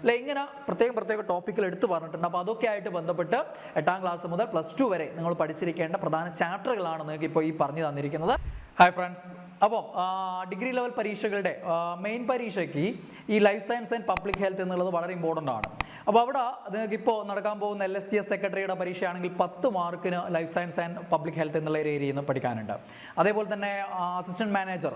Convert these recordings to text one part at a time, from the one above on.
അല്ലെ ഇങ്ങനെ പ്രത്യേകം പ്രത്യേക ടോപ്പിക്കിൽ എടുത്തു പറഞ്ഞിട്ടുണ്ട്. അപ്പോൾ അതൊക്കെ ആയിട്ട് ബന്ധപ്പെട്ട് എട്ടാം ക്ലാസ് മുതൽ പ്ലസ് ടു വരെ നിങ്ങൾ പഠിച്ചിരിക്കേണ്ട പ്രധാന ചാപ്റ്ററുകളാണ് നിങ്ങൾക്ക് ഇപ്പോൾ ഈ പറഞ്ഞു തന്നിരിക്കുന്നത്. ഹായ് ഫ്രണ്ട്സ് അപ്പോൾ ഡിഗ്രി ലെവൽ പരീക്ഷകളുടെ മെയിൻ പരീക്ഷയ്ക്ക് ഈ life science and public health എന്നുള്ളത് വളരെ ഇമ്പോർട്ടന്റ് ആണ്. അപ്പോൾ അവിടെ നിങ്ങൾക്ക് ഇപ്പോൾ നടക്കാൻ പോകുന്ന എൽ എസ് ടി എസ് സെക്രട്ടറിയുടെ പരീക്ഷയാണെങ്കിൽ പത്ത് മാർക്കിന് life science and public health എന്നുള്ള ഏരിയയിൽ നിന്ന് പഠിക്കാനുണ്ട്. അതേപോലെ തന്നെ അസിസ്റ്റന്റ് മാനേജർ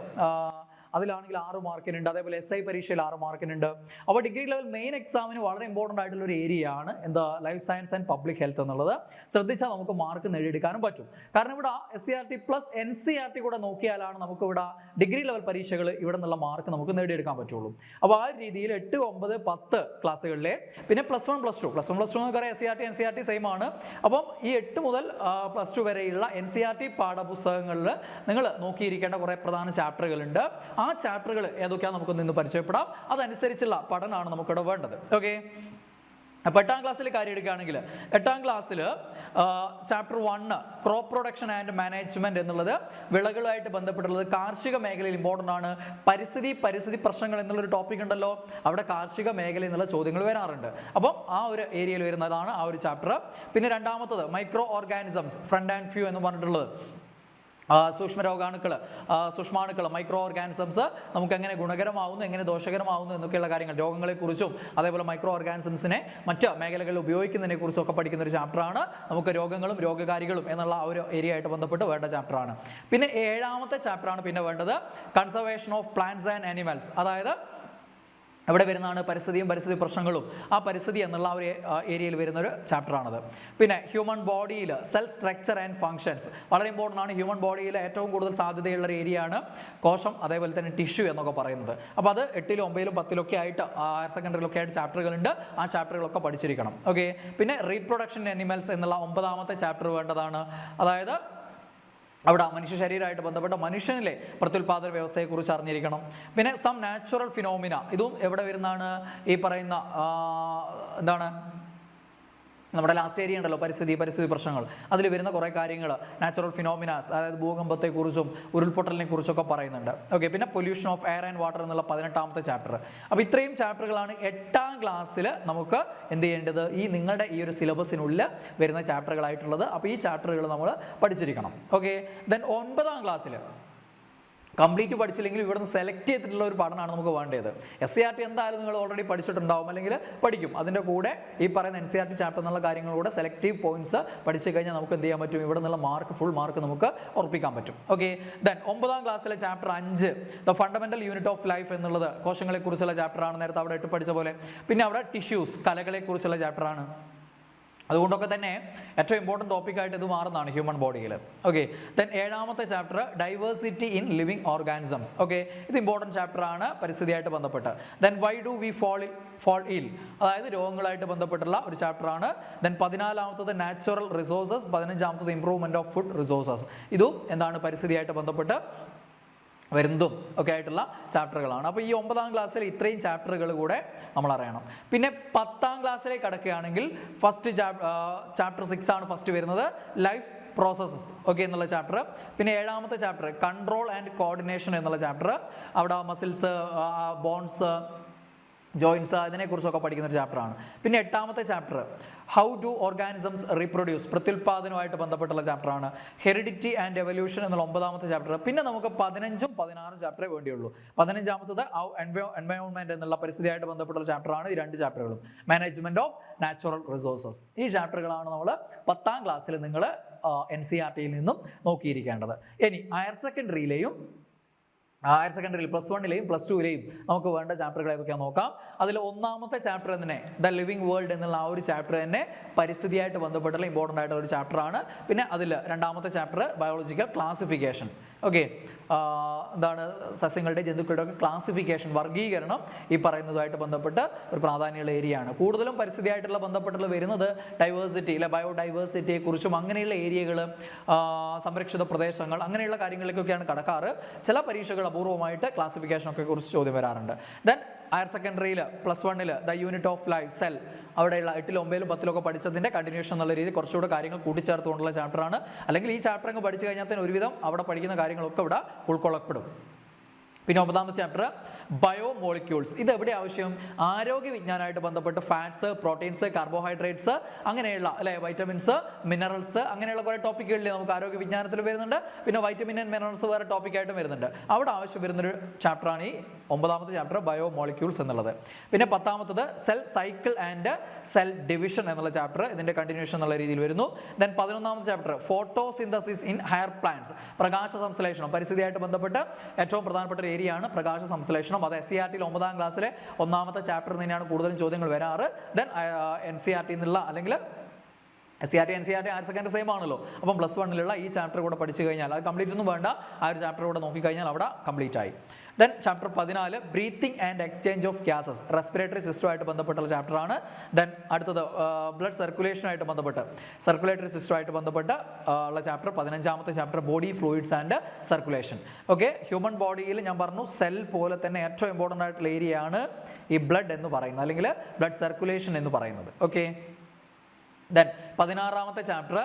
അതിലാണെങ്കിൽ ആറ് മാർക്കിനുണ്ട്. അതേപോലെ എസ് ഐ പരീക്ഷയിൽ ആറ് മാർക്കിനുണ്ട്. അപ്പോൾ ഡിഗ്രി ലെവൽ മെയിൻ എക്സാമിന് വളരെ ഇമ്പോർട്ടന്റ് ആയിട്ടുള്ള ഒരു ഏരിയ ആണ് എന്താ life science and public health എന്നുള്ളത്. ശ്രദ്ധിച്ചാൽ നമുക്ക് മാർക്ക് നേടിയെടുക്കാനും പറ്റും. കാരണം ഇവിടെ S C R T plus N C R T കൂടെ നോക്കിയാലാണ് നമുക്ക് ഇവിടെ ഡിഗ്രി ലെവൽ പരീക്ഷകൾ ഇവിടെ നിന്നുള്ള മാർക്ക് നമുക്ക് നേടിയെടുക്കാൻ പറ്റുള്ളൂ. അപ്പോൾ ആ രീതിയിൽ എട്ട് ഒമ്പത് പത്ത് ക്ലാസ്സുകളിലെ പിന്നെ plus one plus two plus one plus two നമുക്കറിയാം S C R T N C R T same ആണ്. അപ്പം ഈ എട്ട് മുതൽ പ്ലസ് ടു വരെയുള്ള എൻ സി ആർ ടി പാഠപുസ്തകങ്ങളിൽ നിങ്ങൾ നോക്കിയിരിക്കേണ്ട കുറേ പ്രധാന ചാപ്റ്ററുകളുണ്ട് ആ ചാപ്റ്ററുകൾ ഏതൊക്കെയാണ് നമുക്കൊന്ന് ഇന്ന് പരിചയപ്പെടാം. അതനുസരിച്ചുള്ള പഠനമാണ് നമുക്കിവിടെ വേണ്ടത്. ഓക്കെ അപ്പോൾ എട്ടാം ക്ലാസ്സിൽ കാര്യം എടുക്കുകയാണെങ്കിൽ എട്ടാം ക്ലാസ്സിൽ chapter one crop production and management എന്നുള്ളത് വിളകളുമായിട്ട് ബന്ധപ്പെട്ടുള്ളത് കാർഷിക മേഖലയിൽ ഇമ്പോർട്ടന്റ് ആണ്. പരിസ്ഥിതി പരിസ്ഥിതി പ്രശ്നങ്ങൾ എന്നുള്ളൊരു ടോപ്പിക് ഉണ്ടല്ലോ. അവിടെ കാർഷിക മേഖലയിൽ നിന്നുള്ള ചോദ്യങ്ങൾ വരാറുണ്ട്. അപ്പം ആ ഒരു ഏരിയയിൽ വരുന്നതാണ് ആ ഒരു ചാപ്റ്റർ പിന്നെ രണ്ടാമത്തത് micro organisms friend and foe എന്ന് പറഞ്ഞിട്ടുള്ളത്. ആ, സൂക്ഷ്മ രോഗാണുക്കൾ സൂക്ഷ്മാണുക്കൾ മൈക്രോ ഓർഗാനിസംസ് നമുക്ക് എങ്ങനെ ഗുണകരമാവുന്നു എങ്ങനെ ദോഷകരമാവുന്നു എന്നൊക്കെയുള്ള കാര്യങ്ങൾ രോഗങ്ങളെക്കുറിച്ചും അതേപോലെ മൈക്രോ ഓർഗാനിസംസിനെ മറ്റ് മേഖലകളിൽ ഉപയോഗിക്കുന്നതിനെ കുറിച്ചും ഒക്കെ പഠിക്കുന്ന ഒരു ചാപ്റ്ററാണ് നമുക്ക് രോഗങ്ങളും രോഗകാരികളും എന്നുള്ള ഒരു ഏരിയ ആയിട്ട് ബന്ധപ്പെട്ട് വേണ്ട ചാപ്റ്ററാണ് പിന്നെ ഏഴാമത്തെ ചാപ്റ്ററാണ് പിന്നെ വേണ്ടത് conservation of plants and animals അതായത് അവിടെ വരുന്നതാണ് പരിസ്ഥിതിയും പരിസ്ഥിതി പ്രശ്നങ്ങളും. ആ പരിസ്ഥിതി എന്നുള്ള ഒരു ഏരിയയിൽ വരുന്ന ഒരു ചാപ്റ്ററാണത്. പിന്നെ ഹ്യൂമൻ ബോഡിയിൽ സെൽ സ്ട്രക്ചർ ആൻഡ് ഫങ്ഷൻസ് വളരെ ഇമ്പോർട്ടന്റ് ആണ് ഹ്യൂമൻ ബോഡിയിൽ ഏറ്റവും കൂടുതൽ സാധ്യതയുള്ള ഒരു ഏരിയ ആണ് കോശം അതേപോലെ തന്നെ ടിഷ്യൂ എന്നൊക്കെ പറയുന്നത്. അപ്പോൾ അത് എട്ടിലും ഒമ്പതിലും പത്തിലൊക്കെ ആയിട്ട് ഹയർ സെക്കൻഡറിയിലൊക്കെ ആയിട്ട് ചാപ്റ്ററുകളുണ്ട്. ആ ചാപ്റ്ററുകളൊക്കെ പഠിച്ചിരിക്കണം. ഓക്കെ പിന്നെ റീപ്രൊഡക്ഷൻ അനിമൽസ് എന്നുള്ള ഒമ്പതാമത്തെ ചാപ്റ്റർ വേണ്ടതാണ്. അതായത് അവിടെ മനുഷ്യ ശരീരമായിട്ട് ബന്ധപ്പെട്ട മനുഷ്യനിലെ പ്രത്യുൽപാദന വ്യവസ്ഥയെക്കുറിച്ച് അറിഞ്ഞിരിക്കണം. പിന്നെ സം നാച്ചുറൽ ഫിനോമിന ഇതും എവിടെ വരുന്നതാണ് ഈ പറയുന്ന എന്താണ്? നമ്മുടെ ലാസ്റ്റ് ഏരിയ ഉണ്ടല്ലോ പരിസ്ഥിതി പരിസ്ഥിതി പ്രശ്നങ്ങൾ. അതിൽ വരുന്ന കുറേ കാര്യങ്ങൾ നാച്ചുറൽ ഫിനോമിനാസ് അതായത് ഭൂകമ്പത്തെക്കുറിച്ചും ഉരുൾപൊട്ടലിനെ കുറിച്ചൊക്കെ പറയുന്നുണ്ട്. ഓക്കെ പിന്നെ pollution of air and water എന്നുള്ള പതിനെട്ടാമത്തെ ചാപ്റ്റർ അപ്പോൾ ഇത്രയും ചാപ്റ്ററുകളാണ് എട്ടാം ക്ലാസ്സിൽ നമുക്ക് എന്ത് ചെയ്യേണ്ടത്? ഈ നിങ്ങളുടെ ഈ ഒരു സിലബസിനുള്ളിൽ വരുന്ന ചാപ്റ്ററുകളായിട്ടുള്ളത് അപ്പോൾ ഈ ചാപ്റ്ററുകൾ നമ്മൾ പഠിച്ചിരിക്കണം. ഓക്കെ ദെൻ ഒൻപതാം ക്ലാസ്സിൽ കംപ്ലീറ്റ് പഠിച്ചില്ലെങ്കിൽ ഇവിടുന്ന് സെലക്ട് ചെയ്തിട്ടുള്ള ഒരു പഠനമാണ് നമുക്ക് വേണ്ടത്. എസ് സി ആർ ടി എന്തായാലും നിങ്ങൾ ഓൾറെഡി പഠിച്ചിട്ടുണ്ടാവും അല്ലെങ്കിൽ പഠിക്കും. അതിന്റെ കൂടെ ഈ പറയുന്ന N C R T chapter എന്നുള്ള കാര്യങ്ങളുടെ സെലക്റ്റീവ് പോയിന്റ്സ് പഠിച്ചു കഴിഞ്ഞാൽ നമുക്ക് എന്ത് ചെയ്യാൻ പറ്റും? ഇവിടെ നിന്നുള്ള മാർക്ക് ഫുൾ മാർക്ക് നമുക്ക് ഉറപ്പിക്കാൻ പറ്റും. ഓക്കെ ദെൻ ഒമ്പതാം ക്ലാസ്സിലെ ചാപ്റ്റർ അഞ്ച് the fundamental unit of life എന്നുള്ളത് കോശങ്ങളെ കുറിച്ചുള്ള ചാപ്റ്ററാണ് നേരത്തെ അവിടെ ഇട്ട് പഠിച്ച പോലെ. പിന്നെ അവിടെ ടിഷ്യൂസ് കലകളെ കുറിച്ചുള്ള ചാപ്റ്ററാണ് അതുകൊണ്ടൊക്കെ തന്നെ ഏറ്റവും ഇമ്പോർട്ടന്റ് ടോപ്പിക്കായിട്ട് ഇത് മാറുന്നതാണ് ഹ്യൂമൻ ബോഡിയിൽ ഓക്കെ ദെൻ ഏഴാമത്തെ chapter diversity in living organisms okay ഇത് ഇമ്പോർട്ടന്റ് ചാപ്റ്റർ ആണ് പരിസ്ഥിതിയായിട്ട് ബന്ധപ്പെട്ട്. Then why do we fall in fall ill അതായത് രോഗങ്ങളായിട്ട് ബന്ധപ്പെട്ടുള്ള ഒരു ചാപ്റ്റർ ആണ്. ദെൻ പതിനാലാമത്തത് നാച്ചുറൽ റിസോഴ്സസ് പതിനഞ്ചാമത്തത് ഇംപ്രൂവ്മെന്റ് ഓഫ് ഫുഡ് റിസോഴ്സസ് ഇതും എന്താണ് പരിസ്ഥിതിയായിട്ട് ബന്ധപ്പെട്ട്? വരുന്നതും ഒക്കെ ആയിട്ടുള്ള ചാപ്റ്ററുകളാണ്. അപ്പോൾ ഈ ഒമ്പതാം ക്ലാസ്സിൽ ഇത്രയും ചാപ്റ്ററുകൾ കൂടെ നമ്മൾ അറിയണം. പിന്നെ പത്താം ക്ലാസ്സിലേക്ക് കടക്കുകയാണെങ്കിൽ ഫസ്റ്റ് ചാപ്റ്റർ സിക്സ് ആണ് ഫസ്റ്റ് വരുന്നത്. ലൈഫ് പ്രോസസ്സസ് ഓക്കെ എന്നുള്ള ചാപ്റ്റർ പിന്നെ ഏഴാമത്തെ ചാപ്റ്റർ കൺട്രോൾ ആൻഡ് കോർഡിനേഷൻ എന്നുള്ള ചാപ്റ്റർ അവിടെ മസിൽസ് ബോൺസ് ജോയിൻസ് അതിനെക്കുറിച്ചൊക്കെ പഠിക്കുന്ന ഒരു ചാപ്റ്ററാണ് പിന്നെ എട്ടാമത്തെ chapter how do organisms reproduce പ്രത്യുൽപാദനവുമായിട്ട് ബന്ധപ്പെട്ടുള്ള ചാപ്റ്ററാണ് ഹെറിഡിറ്റി ആൻഡ് എവല്യൂഷൻ എന്നുള്ള ഒമ്പതാമത്തെ ചാപ്റ്റർ പിന്നെ നമുക്ക് പതിനഞ്ചും പതിനാറും ചാപ്റ്ററേ വേണ്ടിയുള്ളൂ. പതിനഞ്ചാമത്തത് എൻവയോൺമെന്റ് എന്നുള്ള പരിസ്ഥിതിയായിട്ട് ബന്ധപ്പെട്ടുള്ള ചാപ്റ്ററാണ് ഈ രണ്ട് ചാപ്റ്ററുകളും മാനേജ്മെന്റ് ഓഫ് നാച്ചുറൽ റിസോഴ്സസ് ഈ ചാപ്റ്ററുകളാണ് നമ്മൾ പത്താം ക്ലാസ്സിൽ നിങ്ങൾ എൻ സി ആർ ടിയിൽ നിന്നും നോക്കിയിരിക്കേണ്ടത്. ഇനി ഹയർ സെക്കൻഡറിയിലെയും ഹയർ സെക്കൻഡറിയിൽ പ്ലസ് വണ്ണിലെയും പ്ലസ് ടുവിലെയും നമുക്ക് വേണ്ട ചാപ്റ്ററുകൾ ഏതൊക്കെയാണെന്ന് നോക്കാം. അതിൽ ഒന്നാമത്തെ ചാപ്റ്റർ തന്നെ ദ ലിവിങ് വേൾഡ് എന്നുള്ള ആ ഒരു ചാപ്റ്റർ തന്നെ പരിസ്ഥിതിയായിട്ട് ബന്ധപ്പെട്ടുള്ള ഇമ്പോർട്ടന്റ് ആയിട്ടുള്ള ഒരു ചാപ്റ്ററാണ് പിന്നെ അതിൽ രണ്ടാമത്തെ ചാപ്റ്റർ ബയോളജിക്കൽ ക്ലാസിഫിക്കേഷൻ ഓക്കെ എന്താണ് സസ്യങ്ങളുടെ ജന്തുക്കളുടെ ഒക്കെ ക്ലാസിഫിക്കേഷൻ വർഗീകരണം ഈ പറയുന്നതുമായിട്ട് ബന്ധപ്പെട്ട് ഒരു പ്രാധാന്യമുള്ള ഏരിയ ആണ്. കൂടുതലും പരിസ്ഥിതിയായിട്ടുള്ള ബന്ധപ്പെട്ടുള്ള വരുന്നത് ഡൈവേഴ്സിറ്റി അല്ലെ ബയോഡൈവേഴ്സിറ്റിയെ കുറിച്ചും അങ്ങനെയുള്ള ഏരിയകൾ സംരക്ഷിത പ്രദേശങ്ങൾ അങ്ങനെയുള്ള കാര്യങ്ങളിലേക്കൊക്കെയാണ് കടക്കാറ്. ചില പരീക്ഷകൾ അപൂർവമായിട്ട് ക്ലാസിഫിക്കേഷൻ ഒക്കെ കുറിച്ച് ചോദ്യം വരാറുണ്ട്. ദെൻ ഹയർ സെക്കൻഡറിയിൽ പ്ലസ് വണ്ണിൽ the unit of life cell അവിടെയുള്ള എട്ടിലും ഒമ്പതിലും പത്തിലൊക്കെ പഠിച്ചതിന്റെ കണ്ടിന്യൂഷൻ എന്നുള്ള രീതിയിൽ കുറച്ചുകൂടെ കാര്യങ്ങൾ കൂട്ടിച്ചേർത്തുകൊണ്ടുള്ള ചാപ്റ്ററാണ്. അല്ലെങ്കിൽ ഈ ചാപ്റ്റർ അങ്ങ് പഠിച്ചു കഴിഞ്ഞാൽ തന്നെ ഒരുവിധം അവിടെ പഠിക്കുന്ന കാര്യങ്ങളൊക്കെ ഇവിടെ ഉൾക്കൊള്ളപ്പെടും. പിന്നെ ഒമ്പതാമത്തെ ചാപ്റ്റർ ബയോ മോളിക്യൂൾസ് ഇത് എവിടെ ആവശ്യം? ആരോഗ്യ വിജ്ഞാനമായിട്ട് ബന്ധപ്പെട്ട് ഫാറ്റ്സ് പ്രോട്ടീൻസ് കാർബോഹൈഡ്രേറ്റ്സ് അങ്ങനെയുള്ള അല്ലെ വൈറ്റമിൻസ് മിനറൽസ് അങ്ങനെയുള്ള കുറേ ടോപ്പിക്കുകളിൽ നമുക്ക് ആരോഗ്യ വിജ്ഞാനത്തിൽ വരുന്നുണ്ട്. പിന്നെ വൈറ്റമിൻ ആൻഡ് മിനറൽസ് വേറെ ടോപ്പിക്കായിട്ടും വരുന്നുണ്ട്. അവിടെ ആവശ്യം വരുന്നൊരു ചാപ്റ്ററാണ് ഈ ഒമ്പതാമത്തെ ചാപ്റ്റർ ബയോ മോളിക്യൂൾസ് എന്നുള്ളത്. പിന്നെ പത്താമത്തത് cell cycle and cell division എന്നുള്ള ചാപ്റ്റർ ഇതിന്റെ കണ്ടിന്യൂഷൻ എന്നുള്ള രീതിയിൽ വരുന്നു. ദെൻ പതിനൊന്നാമത്തെ chapter photosynthesis in higher plants പ്രകാശ സംശ്ലേഷണം. പരിസ്ഥിതിയായിട്ട് ബന്ധപ്പെട്ട് ഏറ്റവും പ്രധാനപ്പെട്ട ഒരു ഏരിയയാണ് പ്രകാശ സംശ്ലേഷണം. അത് എസ് സി ആർ ടിയിൽ ഒമ്പതാം ക്ലാസ്സിലെ ഒന്നാമത്തെ ചാപ്റ്ററിൽ തന്നെയാണ് കൂടുതലും ചോദ്യങ്ങൾ വരാറ്. Then N C R T എന്നുള്ള അല്ലെങ്കിൽ S C R T N C R T higher secondary same ആണല്ലോ. അപ്പം പ്ലസ് വണ്ണിലുള്ള ഈ ചാപ്റ്റർ കൂടെ പഠിച്ചു കഴിഞ്ഞാൽ അത് കംപ്ലീറ്റ് ഒന്നും വേണ്ട. ആ ഒരു ചാപ്റ്റർ കൂടെ നോക്കിക്കഴിഞ്ഞാൽ അവിടെ കംപ്ലീറ്റ് ആയി. ദെൻ ചാപ്റ്റർ പതിനാല് breathing and exchange of gases respiratory സിസ്റ്റമായിട്ട് ബന്ധപ്പെട്ടുള്ള ചാപ്റ്ററാണ് ദെൻ അടുത്തത് ബ്ലഡ് സർക്കുലേഷനായിട്ട് ബന്ധപ്പെട്ട്. സർക്കുലേറ്ററി സിസ്റ്റമായിട്ട് ബന്ധപ്പെട്ട് ഉള്ള ചാപ്റ്റർ പതിനഞ്ചാമത്തെ chapter body fluids and circulation okay human ബോഡിയിൽ ഞാൻ പറഞ്ഞു സെൽ പോലെ തന്നെ ഏറ്റവും ഇമ്പോർട്ടന്റ് ആയിട്ടുള്ള ഏരിയയാണ് ഈ ബ്ലഡ് എന്ന് പറയുന്നത്. അല്ലെങ്കിൽ ബ്ലഡ് സർക്കുലേഷൻ എന്ന് പറയുന്നത്. ഓക്കെ ദെൻ പതിനാറാമത്തെ chapter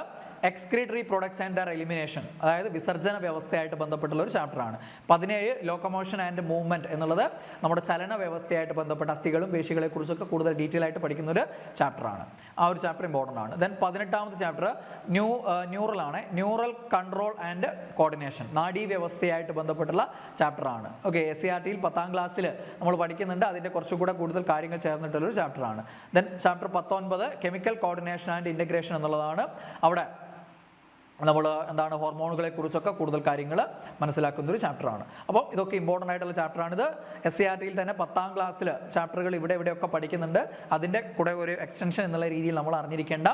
excretory products and their elimination അതായത് വിസർജന വ്യവസ്ഥയായിട്ട് ബന്ധപ്പെട്ടുള്ള ഒരു ചാപ്റ്ററാണ്. പതിനേഴ് ലോക്കമോഷൻ ആൻഡ് മൂവ്മെന്റ് എന്നുള്ളത് നമ്മുടെ ചലന വ്യവസ്ഥയായിട്ട് ബന്ധപ്പെട്ട അസ്ഥികളും പേശികളെ കുറിച്ചൊക്കെ കൂടുതൽ ഡീറ്റെയിൽ ആയിട്ട് പഠിക്കുന്ന ഒരു ചാപ്റ്ററാണ്. ആ ഒരു ചാപ്റ്റർ ഇമ്പോർട്ടന്റ് ആണ്. ദെൻ പതിനെട്ടാമത്തെ ചാപ്റ്റർ ന്യൂ ന്യൂറൽ ആണ്. ന്യൂറൽ കൺട്രോൾ ആൻഡ് കോർഡിനേഷൻ നാഡീ വ്യവസ്ഥയായിട്ട് ബന്ധപ്പെട്ടുള്ള ചാപ്റ്ററാണ്. ഓക്കെ എസ് സി ആർ ടിയിൽ പത്താം ക്ലാസ്സിൽ നമ്മൾ പഠിക്കുന്നുണ്ട്. അതിന്റെ കുറച്ചുകൂടെ കൂടുതൽ കാര്യങ്ങൾ ചേർന്നിട്ടുള്ള ഒരു ചാപ്റ്ററാണ്. ദെൻ ചാപ്റ്റർ പത്തൊൻപത് കെമിക്കൽ കോർഡിനേഷൻ ആൻഡ് ഇന്റഗ്രേഷൻ എന്നുള്ളതാണ്. അവിടെ നമ്മൾ എന്താണ് ഹോർമോണുകളെ കുറിച്ചൊക്കെ കൂടുതൽ കാര്യങ്ങൾ മനസ്സിലാക്കുന്ന ഒരു ചാപ്റ്ററാണ്. അപ്പോൾ ഇതൊക്കെ ഇമ്പോർട്ടന്റ് ആയിട്ടുള്ള ചാപ്റ്ററാണിത്. എസ് സി ആർ ടിയിൽ തന്നെ പത്താം ക്ലാസ്സിൽ ചാപ്റ്ററുകൾ ഇവിടെ ഇവിടെയൊക്കെ പഠിക്കുന്നുണ്ട്. അതിന്റെ കൂടെ ഒരു എക്സ്റ്റൻഷൻ എന്നുള്ള രീതിയിൽ നമ്മൾ അറിഞ്ഞിരിക്കേണ്ട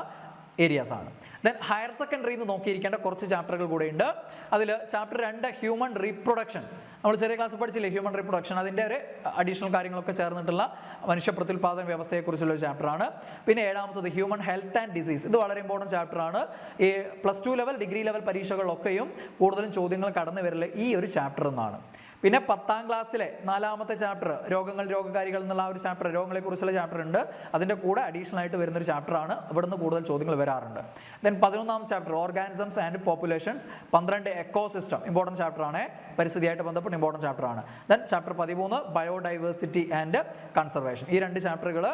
ഏരിയാസ് ആണ്. ദെൻ ഹയർ സെക്കൻഡറിയിൽ നിന്ന് നോക്കിയിരിക്കേണ്ട കുറച്ച് ചാപ്റ്ററുകൾ കൂടെ ഉണ്ട്. അതിൽ ചാപ്റ്റർ രണ്ട് ഹ്യൂമൻ റീപ്രൊഡക്ഷൻ നമ്മൾ ചെറിയ ക്ലാസ് പഠിച്ചില്ലേ? ഹ്യൂമൻ റീപ്രൊഡക്ഷൻ അതിന്റെ ഒരു അഡീഷണൽ കാര്യങ്ങളൊക്കെ ചേർന്നിട്ടുള്ള മനുഷ്യ പ്രത്യുൽപാദന വ്യവസ്ഥയെക്കുറിച്ചുള്ള ഒരു ചാപ്റ്ററാണ് പിന്നെ ഏഴാമത്തത് ഹ്യൂമൻ ഹെൽത്ത് ആൻഡ് ഡിസീസ് ഇത് വളരെ ഇമ്പോർട്ടന്റ് ചാപ്റ്ററാണ് ഈ plus two level degree level പരീക്ഷകളൊക്കെയും കൂടുതലും ചോദ്യങ്ങൾ കടന്നു വരൽ ഈ ഒരു ചാപ്റ്റർ എന്നാണ്. പിന്നെ പത്താം ക്ലാസ്സിലെ നാലാമത്തെ ചാപ്റ്റർ രോഗങ്ങൾ രോഗകാരികൾ എന്നുള്ള ഒരു ചാപ്റ്റർ രോഗങ്ങളെ കുറിച്ചുള്ള ചാപ്റ്റർ ഉണ്ട്. അതിന്റെ കൂടെ അഡീഷണൽ ആയിട്ട് വരുന്ന ഒരു ചാപ്റ്ററാണ് ഇവിടുന്ന് കൂടുതൽ ചോദ്യങ്ങൾ വരാറുണ്ട്. ദെൻ പതിനൊന്നാം ചാപ്റ്റർ ഓർഗാനിസംസ് ആൻഡ് പോപ്പുലേഷൻസ് പന്ത്രണ്ട് എക്കോസിസ്റ്റം ഇമ്പോർട്ടന്റ് ചാപ്റ്ററാണ് പരിസ്ഥിതിയായിട്ട് ബന്ധപ്പെട്ട് ഇമ്പോർട്ടന്റ് ചാപ്റ്ററാണ് ദെൻ ചാപ്റ്റർ പതിമൂന്ന് ബയോഡൈവേഴ്സിറ്റി ആൻഡ് കൺസർവേഷൻ ഈ രണ്ട് ചാപ്റ്ററുകൾ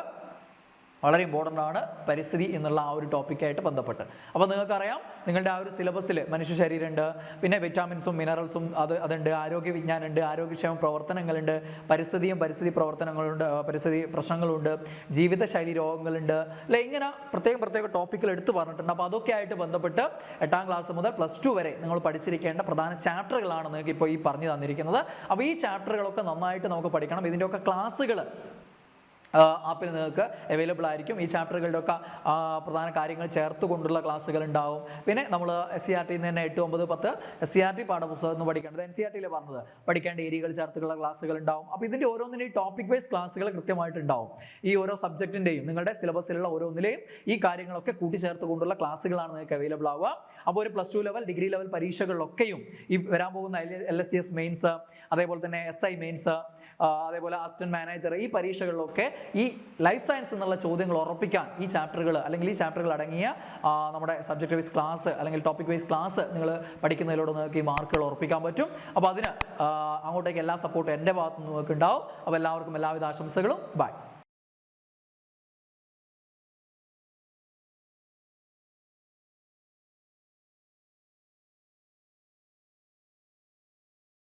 വളരെ ഇമ്പോർട്ടന്റ് ആണ് പരിസ്ഥിതി എന്നുള്ള ആ ഒരു ടോപ്പിക്കായിട്ട് ബന്ധപ്പെട്ട്. അപ്പോൾ നിങ്ങൾക്കറിയാം നിങ്ങളുടെ ആ ഒരു സിലബസിൽ മനുഷ്യ ശരീരമുണ്ട് പിന്നെ വിറ്റാമിൻസും മിനറൽസും അത് അതുണ്ട് ആരോഗ്യ വിജ്ഞാനമുണ്ട് ആരോഗ്യക്ഷേമ പ്രവർത്തനങ്ങളുണ്ട് പരിസ്ഥിതിയും പരിസ്ഥിതി പ്രവർത്തനങ്ങളുണ്ട് പരിസ്ഥിതി പ്രശ്നങ്ങളുണ്ട് ജീവിതശൈലി രോഗങ്ങളുണ്ട്. അല്ലെ ഇങ്ങനെ പ്രത്യേകം പ്രത്യേക ടോപ്പിക്കിൽ എടുത്തു പറഞ്ഞിട്ടുണ്ട്. അപ്പോൾ അതൊക്കെ ആയിട്ട് ബന്ധപ്പെട്ട് എട്ടാം ക്ലാസ് മുതൽ പ്ലസ് ടു വരെ നിങ്ങൾ പഠിച്ചിരിക്കേണ്ട പ്രധാന ചാപ്റ്ററുകളാണ് നിങ്ങൾക്ക് ഇപ്പോൾ ഈ പറഞ്ഞു തന്നിരിക്കുന്നത്. അപ്പോൾ ഈ ചാപ്റ്ററുകളൊക്കെ നന്നായിട്ട് നമുക്ക് പഠിക്കണം. ഇതിന്റെയൊക്കെ ക്ലാസ്സുകൾ ആപ്പിൽ നിങ്ങൾക്ക് അവൈലബിൾ ആയിരിക്കും. ഈ ചാപ്റ്ററുകളുടെ ഒക്കെ പ്രധാന കാര്യങ്ങൾ ചേർത്ത് കൊണ്ടുള്ള ക്ലാസ്സുകൾ ഉണ്ടാവും. പിന്നെ നമ്മൾ എസ് സി ആർ ടിയിൽ നിന്ന് തന്നെ എട്ട് ഒമ്പത് പത്ത് എസ് സി ആർ ടി പാഠപുസ്തകം എന്ന് പഠിക്കേണ്ടത് എൻ സി ആർ ടിയിൽ പറഞ്ഞത്. പഠിക്കേണ്ട ഏരിയകൾ ചേർത്തുള്ള ക്ലാസ്സുകൾ ഉണ്ടാവും. അപ്പോൾ ഇതിന്റെ ഓരോന്നിന്റെയും ടോപ്പിക് വൈസ് ക്ലാസ്സുകൾ കൃത്യമായിട്ടുണ്ടാവും ഈ ഓരോ സബ്ജക്റ്റിന്റെയും നിങ്ങളുടെ സിലബസിലുള്ള ഓരോന്നിലെയും ഈ കാര്യങ്ങളൊക്കെ കൂട്ടിച്ചേർത്ത് കൊണ്ടുള്ള ക്ലാസ്സുകളാണ് നിങ്ങൾക്ക് അവൈലബിൾ ആവുക. അപ്പോൾ ഒരു plus two level degree level പരീക്ഷകളിലൊക്കെയും ഈ വരാൻ പോകുന്ന L S C S mains അതേപോലെ തന്നെ എസ് ഐ മെയിൻസ് അതേപോലെ അസിസ്റ്റന്റ് മാനേജർ ഈ പരീക്ഷകളിലൊക്കെ ഈ ലൈഫ് സയൻസ് എന്നുള്ള ചോദ്യങ്ങൾ ഉറപ്പിക്കാൻ ഈ ചാപ്റ്ററുകൾ അല്ലെങ്കിൽ ഈ ചാപ്റ്ററുകൾ അടങ്ങിയ നമ്മുടെ സബ്ജക്ട് വൈസ് ക്ലാസ് അല്ലെങ്കിൽ ടോപ്പിക് വൈസ് ക്ലാസ് നിങ്ങൾ പഠിക്കുന്നതിലൂടെ നിങ്ങൾക്ക് ഈ മാർക്കുകൾ ഉറപ്പിക്കാൻ പറ്റും. അപ്പോൾ അതിന് അങ്ങോട്ടേക്ക് എല്ലാ സപ്പോർട്ടും എന്റെ ഭാഗത്തു നിന്ന് നിങ്ങൾക്ക് ഉണ്ടാവും അപ്പോൾ എല്ലാവർക്കും എല്ലാവിധ ആശംസകളും. ബൈ